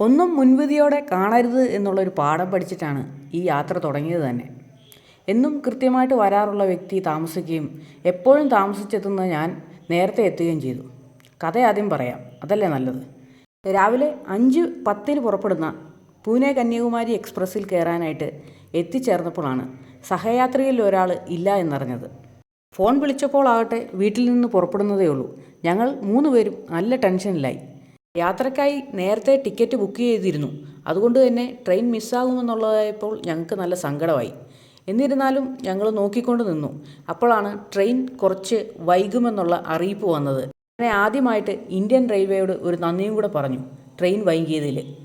ഒന്നും മുൻവിധിയോടെ കാണരുത് എന്നുള്ളൊരു പാഠം പഠിച്ചിട്ടാണ് ഈ യാത്ര തുടങ്ങിയത് തന്നെ. എന്നും കൃത്യമായിട്ട് വരാറുള്ള വ്യക്തി താമസിക്കുകയും എപ്പോഴും താമസിച്ചെത്തുന്ന ഞാൻ നേരത്തെ എത്തുകയും ചെയ്തു. കഥ ആദ്യം പറയാം. അതല്ലേ നല്ലത്? രാവിലെ അഞ്ച് പത്തിന് പുറപ്പെടുന്ന പൂനെ കന്യാകുമാരി എക്സ്പ്രസ്സിൽ കയറാനായിട്ട് എത്തിച്ചേർന്നപ്പോഴാണ് സഹയാത്രിയിൽ ഒരാൾ ഇല്ല എന്നറിഞ്ഞത്. ഫോൺ വിളിച്ചപ്പോൾ ആകട്ടെ വീട്ടിൽ നിന്ന് പുറപ്പെടുന്നതേ ഉള്ളൂ ഞങ്ങൾ മൂന്ന് പേരും നല്ല ടെൻഷനിലായി. യാത്രയ്ക്കായി നേരത്തെ ടിക്കറ്റ് ബുക്ക് ചെയ്തിരുന്നു. അതുകൊണ്ട് തന്നെ ട്രെയിൻ മിസ്സാകുമെന്നുള്ളതായപ്പോൾ ഞങ്ങൾക്ക് നല്ല സങ്കടമായി. എന്നിരുന്നാലും ഞങ്ങൾ നോക്കിക്കൊണ്ട് നിന്നു. അപ്പോഴാണ് ട്രെയിൻ കുറച്ച് വൈകുമെന്നുള്ള അറിയിപ്പ് വന്നത്. അങ്ങനെ ആദ്യമായിട്ട് ഇന്ത്യൻ റെയിൽവേയോട് ഒരു നന്ദിയും കൂടെ പറഞ്ഞു. ട്രെയിൻ വൈകിയതിൽ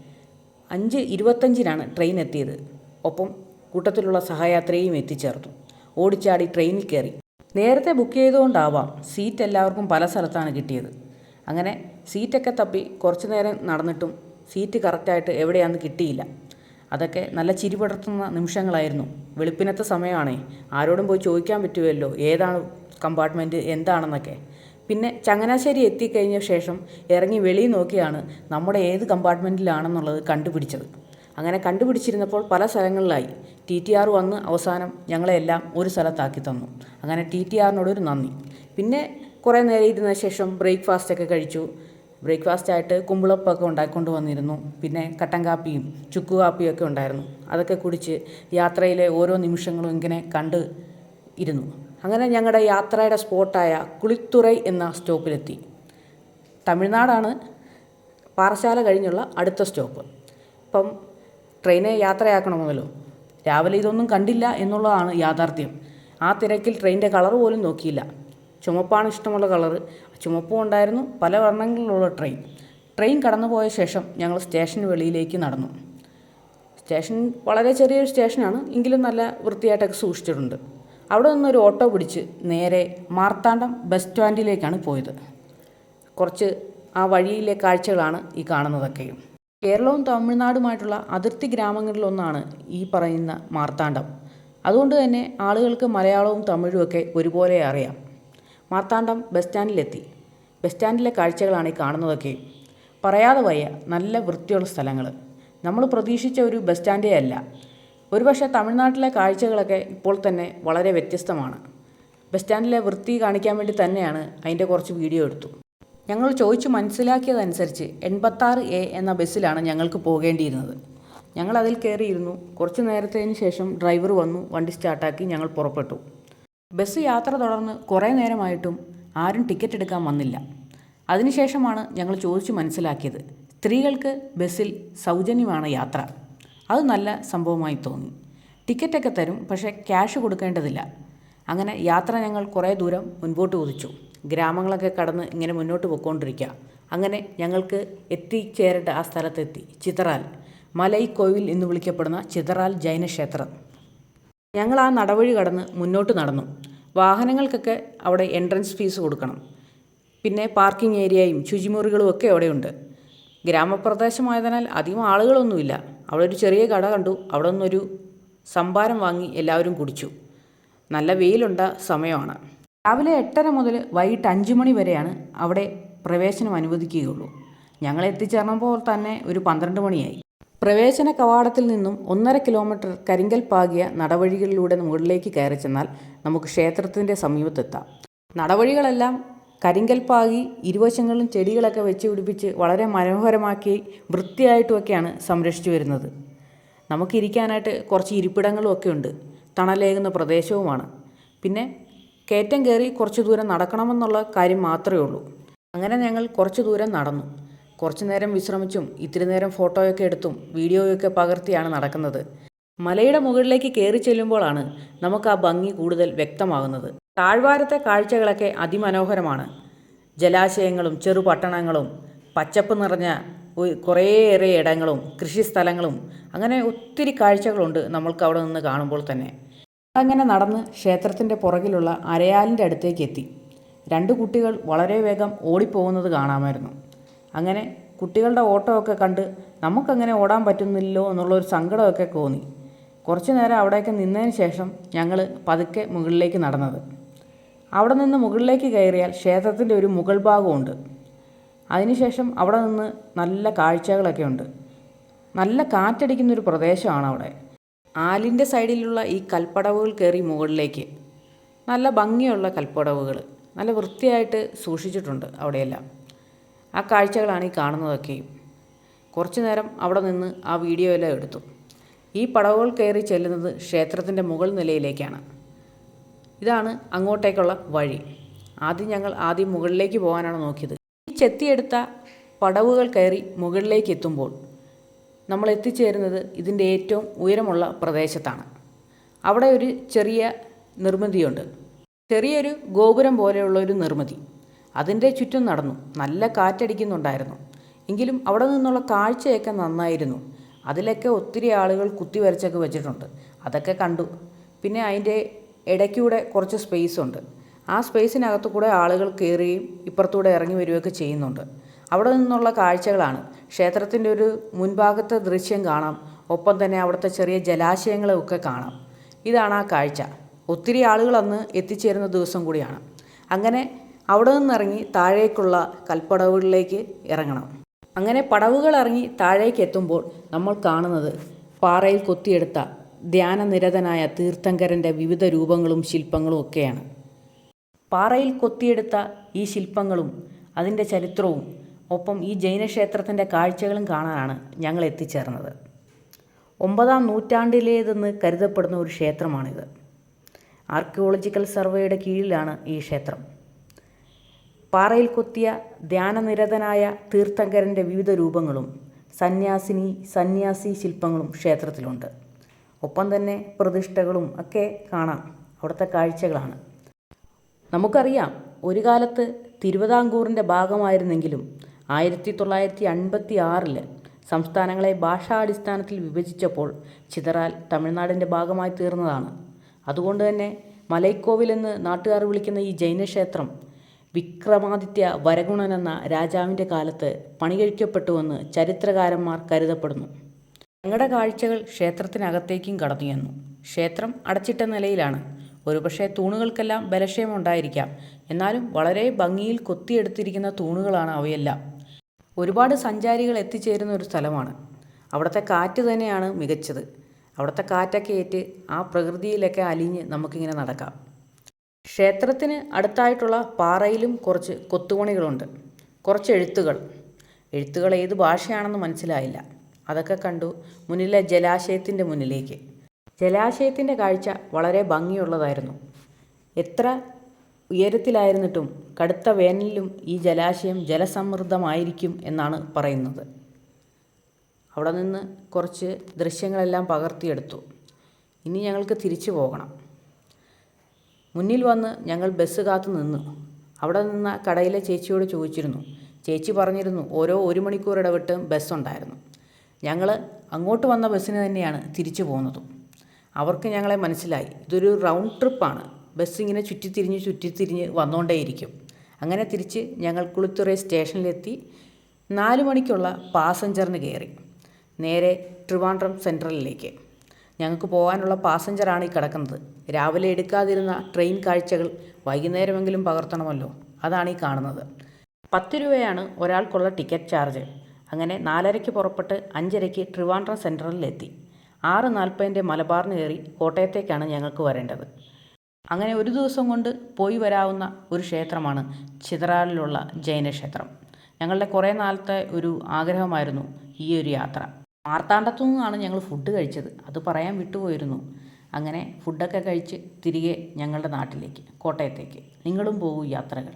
അഞ്ച് ഇരുപത്തഞ്ചിനാണ് ട്രെയിൻ എത്തിയത്. ഒപ്പം കൂട്ടത്തിലുള്ള സഹയാത്രയും എത്തിച്ചേർത്തു. ഓടിച്ചാടി ട്രെയിനിൽ കയറി. നേരത്തെ ബുക്ക് ചെയ്തുകൊണ്ടാവാം സീറ്റ് എല്ലാവർക്കും പല സ്ഥലത്താണ് കിട്ടിയത്. അങ്ങനെ സീറ്റൊക്കെ തപ്പി കുറച്ച് നേരം നടന്നിട്ടും സീറ്റ് കറക്റ്റായിട്ട് എവിടെയാണെന്ന് കിട്ടിയില്ല. അതൊക്കെ നല്ല ചിരി പടർത്തുന്ന നിമിഷങ്ങളായിരുന്നു. വെളുപ്പിനത്തെ സമയമാണേ. ആരോടും പോയി ചോദിക്കാൻ പറ്റുമല്ലോ ഏതാണ് കമ്പാർട്ട്മെന്റ് എന്താണെന്നൊക്കെ. പിന്നെ ചങ്ങനാശ്ശേരി എത്തിക്കഴിഞ്ഞ ശേഷം ഇറങ്ങി വെളിയിൽ നോക്കിയാണ് നമ്മുടെ ഏത് കമ്പാർട്ട്മെന്റിലാണെന്നുള്ളത് കണ്ടുപിടിച്ചത്. അങ്ങനെ കണ്ടുപിടിച്ചിരുന്നപ്പോൾ പല സ്ഥലങ്ങളിലായി. ടി ടി ആർ വന്ന് അവസാനം ഞങ്ങളെല്ലാം ഒരു സ്ഥലത്താക്കി തന്നു. അങ്ങനെ ടി ടി ആറിനോടൊരു നന്ദി. പിന്നെ കുറേ നേരം ഇരുന്ന ശേഷം ബ്രേക്ക്ഫാസ്റ്റ് ഒക്കെ കഴിച്ചു. ബ്രേക്ക്ഫാസ്റ്റ് ആയിട്ട് കുമ്പിളപ്പൊക്കെ ഉണ്ടാക്കിക്കൊണ്ട് വന്നിരുന്നു പിന്നെ കട്ടൻ കാപ്പിയും ചുക്ക് കാപ്പിയും ഒക്കെ ഉണ്ടായിരുന്നു. അതൊക്കെ കുടിച്ച് യാത്രയിലെ ഓരോ നിമിഷങ്ങളും ഇങ്ങനെ കണ്ട് ഇരുന്നു. അങ്ങനെ ഞങ്ങളുടെ യാത്രയുടെ സ്പോട്ടായ കുളിത്തുറൈ എന്ന സ്റ്റോപ്പിലെത്തി. തമിഴ്നാടാണ് പാറശാല കഴിഞ്ഞുള്ള അടുത്ത സ്റ്റോപ്പ്. ഇപ്പം ട്രെയിനെ യാത്രയാക്കണമല്ലോ രാവിലെ ഇതൊന്നും കണ്ടില്ല എന്നുള്ളതാണ് യാഥാർത്ഥ്യം. ആ തിരക്കിൽ ട്രെയിനിന്റെ കളർ പോലും നോക്കിയില്ല. ചുമപ്പാണ് ഇഷ്ടമുള്ള കളറ്. ചുമപ്പും ഉണ്ടായിരുന്നു. പല വർണങ്ങളിലുള്ള ട്രെയിൻ ട്രെയിൻ കടന്നുപോയ ശേഷം ഞങ്ങൾ സ്റ്റേഷൻ വെളിയിലേക്ക് നടന്നു. സ്റ്റേഷൻ വളരെ ചെറിയൊരു സ്റ്റേഷനാണ് എങ്കിലും നല്ല വൃത്തിയായിട്ടൊക്കെ സൂക്ഷിച്ചിട്ടുണ്ട്. അവിടെ നിന്നൊരു ഓട്ടോ പിടിച്ച് നേരെ മാർത്താണ്ഡം ബസ് സ്റ്റാൻഡിലേക്കാണ് പോയത്. കുറച്ച് ആ വഴിയിലെ കാഴ്ചകളാണ് ഈ കാണുന്നതൊക്കെയും കേരളവും തമിഴ്നാടുമായിട്ടുള്ള അതിർത്തി ഗ്രാമങ്ങളിലൊന്നാണ് ഈ പറയുന്ന മാർത്താണ്ഡം. അതുകൊണ്ട് തന്നെ ആളുകൾക്ക് മലയാളവും തമിഴുമൊക്കെ ഒരുപോലെ അറിയാം. മാർത്താണ്ഡം ബസ് സ്റ്റാൻഡിലെത്തി. ബസ് സ്റ്റാൻഡിലെ കാഴ്ചകളാണ് ഈ കാണുന്നതൊക്കെ. പറയാതെ വയ്യ നല്ല വൃത്തിയുള്ള സ്ഥലങ്ങൾ നമ്മൾ പ്രതീക്ഷിച്ച ഒരു ബസ് സ്റ്റാൻഡേ അല്ല. ഒരുപക്ഷെ തമിഴ്നാട്ടിലെ കാഴ്ചകളൊക്കെ ഇപ്പോൾ തന്നെ വളരെ വ്യത്യസ്തമാണ്. ബസ് സ്റ്റാൻഡിലെ വൃത്തി കാണിക്കാൻ വേണ്ടി തന്നെയാണ് അതിന്റെ കുറച്ച് വീഡിയോ എടുത്തു. ഞങ്ങൾ ചോദിച്ചു മനസ്സിലാക്കിയതനുസരിച്ച് എൺപത്താറ് എ എന്ന ബസ്സിലാണ് ഞങ്ങൾക്ക് പോകേണ്ടിയിരുന്നത്. ഞങ്ങൾ അതിൽ കയറിയിരുന്നു. കുറച്ച് നേരത്തേന് ശേഷം ഡ്രൈവർ വന്നു വണ്ടി സ്റ്റാർട്ടാക്കി ഞങ്ങൾ പുറപ്പെട്ടു. ബസ് യാത്ര തുടർന്ന് കുറേ നേരമായിട്ടും ആരും ടിക്കറ്റ് എടുക്കാൻ വന്നില്ല. അതിനുശേഷമാണ് ഞങ്ങൾ ചോദിച്ചു മനസ്സിലാക്കിയത് സ്ത്രീകൾക്ക് ബസ്സിൽ സൗജന്യമാണ് യാത്ര. അത് നല്ല സംഭവമായി തോന്നി. ടിക്കറ്റൊക്കെ തരും പക്ഷേ ക്യാഷ് കൊടുക്കേണ്ടതില്ല. അങ്ങനെ യാത്ര ഞങ്ങൾ കുറേ ദൂരം മുൻപോട്ട് കുതിച്ചു. ഗ്രാമങ്ങളൊക്കെ കടന്ന് ഇങ്ങനെ മുന്നോട്ട് പോയിക്കൊണ്ടിരിക്കുക അങ്ങനെ ഞങ്ങൾക്ക് എത്തിച്ചേരേണ്ട ആ സ്ഥലത്തെത്തി. ചിത്രാൽ മലൈ കോവിൽ എന്ന് വിളിക്കപ്പെടുന്ന ചിതറാൽ ജൈനക്ഷേത്രം. ഞങ്ങൾ ആ നടവഴി കടന്ന് മുന്നോട്ട് നടന്നു. വാഹനങ്ങൾക്കൊക്കെ അവിടെ എൻട്രൻസ് ഫീസ് കൊടുക്കണം. പിന്നെ പാർക്കിംഗ് ഏരിയയും ശുചിമുറികളും ഒക്കെ അവിടെയുണ്ട്. ഗ്രാമപ്രദേശമായതിനാൽ അധികം ആളുകളൊന്നുമില്ല. അവിടെ ഒരു ചെറിയ കട കണ്ടു. അവിടെ നിന്നൊരു സംഭാരം വാങ്ങി എല്ലാവരും കുടിച്ചു. നല്ല വെയിലുണ്ട സമയമാണ്. രാവിലെ എട്ടര മുതൽ വൈകിട്ട് അഞ്ച് മണി വരെയാണ് അവിടെ പ്രവേശനം അനുവദിക്കുകയുള്ളൂ. ഞങ്ങൾ എത്തിച്ചേർന്നപ്പോൾ തന്നെ ഒരു പന്ത്രണ്ട് മണിയായി. പ്രവേശന കവാടത്തിൽ നിന്നും ഒന്നര കിലോമീറ്റർ കരിങ്കൽ പാകിയ നടവഴികളിലൂടെ മുകളിലേക്ക് കയറി ചെന്നാൽ നമുക്ക് ക്ഷേത്രത്തിന്റെ സമീപത്തെത്താം. നടവഴികളെല്ലാം കരിങ്കൽ പാകി ഇരുവശങ്ങളിലും ചെടികളൊക്കെ വെച്ച് പിടിപ്പിച്ച് വളരെ മനോഹരമാക്കി വൃത്തിയായിട്ടുമൊക്കെയാണ് സംരക്ഷിച്ചു വരുന്നത്. നമുക്കിരിക്കാനായിട്ട് കുറച്ച് ഇരിപ്പിടങ്ങളും ഒക്കെ ഉണ്ട്. തണലേകുന്ന പ്രദേശവുമാണ്. പിന്നെ കയറ്റം കയറി കുറച്ച് ദൂരം നടക്കണമെന്നുള്ള കാര്യം മാത്രമേ ഉള്ളൂ. അങ്ങനെ ഞങ്ങൾ കുറച്ച് ദൂരം നടന്നു. കുറച്ച് നേരം വിശ്രമിച്ചും ഇത്തിരി നേരം ഫോട്ടോയൊക്കെ എടുത്തും വീഡിയോയൊക്കെ പകർത്തിയാണ് നടക്കുന്നത്. മലയുടെ മുകളിലേക്ക് കയറി ചെല്ലുമ്പോഴാണ് നമുക്ക് ആ ഭംഗി കൂടുതൽ വ്യക്തമാകുന്നത്. താഴ്വാരത്തെ കാഴ്ചകളൊക്കെ അതിമനോഹരമാണ്. ജലാശയങ്ങളും ചെറുപട്ടണങ്ങളും പച്ചപ്പ് നിറഞ്ഞ കുറേയേറെ ഇടങ്ങളും കൃഷിസ്ഥലങ്ങളും അങ്ങനെ ഒത്തിരി കാഴ്ചകളുണ്ട് നമ്മൾക്ക് അവിടെ നിന്ന് കാണുമ്പോൾ തന്നെ. അങ്ങനെ നടന്ന് ക്ഷേത്രത്തിന്റെ പുറകിലുള്ള അരയാലിന്റെ അടുത്തേക്ക് എത്തി. രണ്ട് കുട്ടികൾ വളരെ വേഗം ഓടിപ്പോകുന്നത് കാണാമായിരുന്നു. അങ്ങനെ കുട്ടികളുടെ ഓട്ടമൊക്കെ കണ്ട് നമുക്കങ്ങനെ ഓടാൻ പറ്റുന്നില്ലല്ലോ എന്നുള്ളൊരു സങ്കടമൊക്കെ തോന്നി. കുറച്ച് നേരം അവിടെയൊക്കെ നിന്നതിന് ശേഷം ഞങ്ങൾ പതുക്കെ മുകളിലേക്ക് നടന്നത്. അവിടെ നിന്ന് മുകളിലേക്ക് കയറിയാൽ ക്ഷേത്രത്തിന്റെ ഒരു മുകൾ ഭാഗമുണ്ട്. അതിനുശേഷം അവിടെ നിന്ന് നല്ല കാഴ്ചകളൊക്കെ ഉണ്ട്. നല്ല കാറ്റടിക്കുന്നൊരു പ്രദേശമാണ് അവിടെ. ആലിന്റെ സൈഡിലുള്ള ഈ കൽപ്പടവുകൾ കയറി മുകളിലേക്ക്. നല്ല ഭംഗിയുള്ള കൽപ്പടവുകൾ. നല്ല വൃത്തിയായിട്ട് സൂക്ഷിച്ചിട്ടുണ്ട് അവിടെയെല്ലാം. ആ കാഴ്ചകളാണ് ഈ കാണുന്നതൊക്കെയും കുറച്ചു നേരം അവിടെ നിന്ന് ആ വീഡിയോ എല്ലാം എടുത്തു. ഈ പടവുകൾ കയറി ചെല്ലുന്നത് ക്ഷേത്രത്തിന്റെ മുകൾ നിലയിലേക്കാണ്. ഇതാണ് അങ്ങോട്ടേക്കുള്ള വഴി. ആദ്യം ഞങ്ങൾ ആദ്യം മുകളിലേക്ക് പോകാനാണ് നോക്കിയത്. ഈ ചെത്തിയെടുത്ത പടവുകൾ കയറി മുകളിലേക്ക് എത്തുമ്പോൾ നമ്മൾ എത്തിച്ചേരുന്നത് ഇതിന്റെ ഏറ്റവും ഉയരമുള്ള പ്രദേശത്താണ്. അവിടെ ഒരു ചെറിയ നിർമ്മിതിയുണ്ട്. ചെറിയൊരു ഗോപുരം പോലെയുള്ള ഒരു നിർമ്മിതി. അതിന്റെ ചുറ്റും നടന്നു. നല്ല കാറ്റടിക്കുന്നുണ്ടായിരുന്നു. എങ്കിലും അവിടെ നിന്നുള്ള കാഴ്ചയൊക്കെ നന്നായിരുന്നു. അതിലൊക്കെ ഒത്തിരി ആളുകൾ കുത്തി വരച്ചൊക്കെ വെച്ചിട്ടുണ്ട്. അതൊക്കെ കണ്ടു. പിന്നെ അതിന്റെ ഇടയ്ക്കൂടെ കുറച്ച് സ്പേസ് ഉണ്ട്. ആ സ്പേസിനകത്ത് കൂടെ ആളുകൾ കയറുകയും ഇപ്പുറത്തൂടെ ഇറങ്ങി വരികയൊക്കെ ചെയ്യുന്നുണ്ട്. അവിടെ നിന്നുള്ള കാഴ്ചകളാണ്. ക്ഷേത്രത്തിന്റെ ഒരു മുൻഭാഗത്തെ ദൃശ്യം കാണാം. ഒപ്പം തന്നെ അവിടുത്തെ ചെറിയ ജലാശയങ്ങളൊക്കെ കാണാം. ഇതാണ് ആ കാഴ്ച. ഒത്തിരി ആളുകൾ അന്ന് എത്തിച്ചേരുന്ന ദിവസം കൂടിയാണ്. അങ്ങനെ അവിടെ നിന്നിറങ്ങി താഴേക്കുള്ള കൽപ്പടവുകളിലേക്ക് ഇറങ്ങണം. അങ്ങനെ പടവുകൾ ഇറങ്ങി താഴേക്ക് എത്തുമ്പോൾ നമ്മൾ കാണുന്നത് പാറയിൽ കൊത്തിയെടുത്ത ധ്യാനനിരതനായ തീർത്ഥങ്കരന്റെ വിവിധ രൂപങ്ങളും ശില്പങ്ങളും ഒക്കെയാണ്. പാറയിൽ കൊത്തിയെടുത്ത ഈ ശില്പങ്ങളും അതിന്റെ ചരിത്രവും ഒപ്പം ഈ ജൈനക്ഷേത്രത്തിന്റെ കാഴ്ചകളും കാണാനാണ് ഞങ്ങൾ എത്തിച്ചേർന്നത്. ഒമ്പതാം നൂറ്റാണ്ടിലേതെന്ന് കരുതപ്പെടുന്ന ഒരു ക്ഷേത്രമാണിത്. ആർക്കിയോളജിക്കൽ സർവേയുടെ കീഴിലാണ് ഈ ക്ഷേത്രം. പാറയിൽ കൊത്തിയ ധ്യാനനിരതനായ തീർത്ഥങ്കരന്റെ വിവിധ രൂപങ്ങളും സന്യാസിനി സന്യാസി ശില്പങ്ങളും ക്ഷേത്രത്തിലുണ്ട്. ഒപ്പം തന്നെ പ്രതിഷ്ഠകളും ഒക്കെ കാണാം. അവിടുത്തെ കാഴ്ചകളാണ്. നമുക്കറിയാം ഒരു കാലത്ത് തിരുവിതാംകൂറിന്റെ ഭാഗമായിരുന്നെങ്കിലും ആയിരത്തി തൊള്ളായിരത്തി അൻപത്തി ആറിൽ സംസ്ഥാനങ്ങളെ ഭാഷാടിസ്ഥാനത്തിൽ വിഭജിച്ചപ്പോൾ ചിതറാൽ തമിഴ്നാടിന്റെ ഭാഗമായി തീർന്നതാണ്. അതുകൊണ്ട് തന്നെ മലൈക്കോവിലെന്ന് നാട്ടുകാർ വിളിക്കുന്ന ഈ ജൈനക്ഷേത്രം വിക്രമാദിത്യ വരഗുണൻ എന്ന രാജാവിന്റെ കാലത്ത് പണികഴിക്കപ്പെട്ടുവെന്ന് ചരിത്രകാരന്മാർ കരുതപ്പെടുന്നു. ഞങ്ങളുടെ കാഴ്ചകൾ ക്ഷേത്രത്തിനകത്തേക്കും കടന്നു ചെന്നു. ക്ഷേത്രം അടച്ചിട്ട നിലയിലാണ്. ഒരുപക്ഷെ തൂണുകൾക്കെല്ലാം ബലക്ഷയമുണ്ടായിരിക്കാം എന്നാലും വളരെ ഭംഗിയിൽ കൊത്തിയെടുത്തിരിക്കുന്ന തൂണുകളാണ് അവയെല്ലാം. ഒരുപാട് സഞ്ചാരികൾ എത്തിച്ചേരുന്ന ഒരു സ്ഥലമാണ്. അവിടുത്തെ കാറ്റ് തന്നെയാണ് മികച്ചത്. അവിടുത്തെ കാറ്റൊക്കെ ഏറ്റ് ആ പ്രകൃതിയിലൊക്കെ അലിഞ്ഞ് നമുക്കിങ്ങനെ നടക്കാം. ക്ഷേത്രത്തിന് അടുത്തായിട്ടുള്ള പാറയിലും കുറച്ച് കൊത്തുപണികളുണ്ട്. കുറച്ച് എഴുത്തുകൾ. എഴുത്തുകൾ ഏത് ഭാഷയാണെന്ന് മനസ്സിലായില്ല. അതൊക്കെ കണ്ടു മുന്നിലെ ജലാശയത്തിന്റെ മുന്നിലേക്ക്. ജലാശയത്തിന്റെ കാഴ്ച വളരെ ഭംഗിയുള്ളതായിരുന്നു. എത്ര ഉയരത്തിലായിരുന്നിട്ടും കടുത്ത വേനലിലും ഈ ജലാശയം ജലസമൃദ്ധമായിരിക്കും എന്നാണ് പറയുന്നത്. അവിടെ നിന്ന് കുറച്ച് ദൃശ്യങ്ങളെല്ലാം പകർത്തിയെടുത്തു. ഇനി ഞങ്ങൾക്ക് തിരിച്ചു പോകണം. മുന്നിൽ വന്ന് ഞങ്ങൾ ബസ് കാത്തു നിന്നു. അവിടെ നിന്ന കടയിലെ ചേച്ചിയോട് ചോദിച്ചിരുന്നു. ചേച്ചി പറഞ്ഞിരുന്നു ഓരോ ഒരു മണിക്കൂർ ഇടവിട്ട് ബസ്സുണ്ടായിരുന്നു ഞങ്ങൾ അങ്ങോട്ട് വന്ന ബസ്സിന് തന്നെയാണ് തിരിച്ചു പോകുന്നതും. അവർക്ക് ഞങ്ങളെ മനസ്സിലായി. ഇതൊരു റൗണ്ട് ട്രിപ്പാണ് ബസ് ഇങ്ങനെ ചുറ്റിത്തിരിഞ്ഞ് ചുറ്റിത്തിരിഞ്ഞ് വന്നുകൊണ്ടേയിരിക്കും അങ്ങനെ തിരിച്ച് ഞങ്ങൾ കുളിത്തുറൈ സ്റ്റേഷനിലെത്തി നാല് മണിക്കുള്ള പാസഞ്ചറിന് കയറി നേരെ ട്രിവാൻഡ്രം സെൻട്രലിലേക്ക് ഞങ്ങൾക്ക് പോകാനുള്ള പാസഞ്ചറാണ് ഈ കിടക്കുന്നത്. രാവിലെ എടുക്കാതിരുന്ന ട്രെയിൻ കാഴ്ചകൾ വൈകുന്നേരമെങ്കിലും പകർത്തണമല്ലോ. അതാണ് ഈ കാണുന്നത്. പത്ത് രൂപയാണ് ഒരാൾക്കുള്ള ടിക്കറ്റ് ചാർജ്. അങ്ങനെ നാലരയ്ക്ക് പുറപ്പെട്ട് അഞ്ചരയ്ക്ക് ട്രിവാൻഡ്രം സെൻട്രലിലെത്തി. ആറ് നാൽപ്പതിന്റെ മലബാറിന് കയറി കോട്ടയത്തേക്കാണ് ഞങ്ങൾക്ക് വരേണ്ടത്. അങ്ങനെ ഒരു ദിവസം കൊണ്ട് പോയി വരാവുന്ന ഒരു ക്ഷേത്രമാണ് ചിതറാലിലുള്ള ജൈനക്ഷേത്രം. ഞങ്ങളുടെ കുറേ നാളത്തെ ഒരു ആഗ്രഹമായിരുന്നു ഈ ഒരു യാത്ര. മാർത്താണ്ഡത്തു നിന്നാണ് ഞങ്ങൾ ഫുഡ് കഴിച്ചത്. അത് പറയാൻ വിട്ടുപോയിരുന്നു. അങ്ങനെ ഫുഡൊക്കെ കഴിച്ച് തിരികെ ഞങ്ങളുടെ നാട്ടിലേക്ക് കോട്ടയത്തേക്ക്. നിങ്ങളും പോകൂ യാത്രകൾ.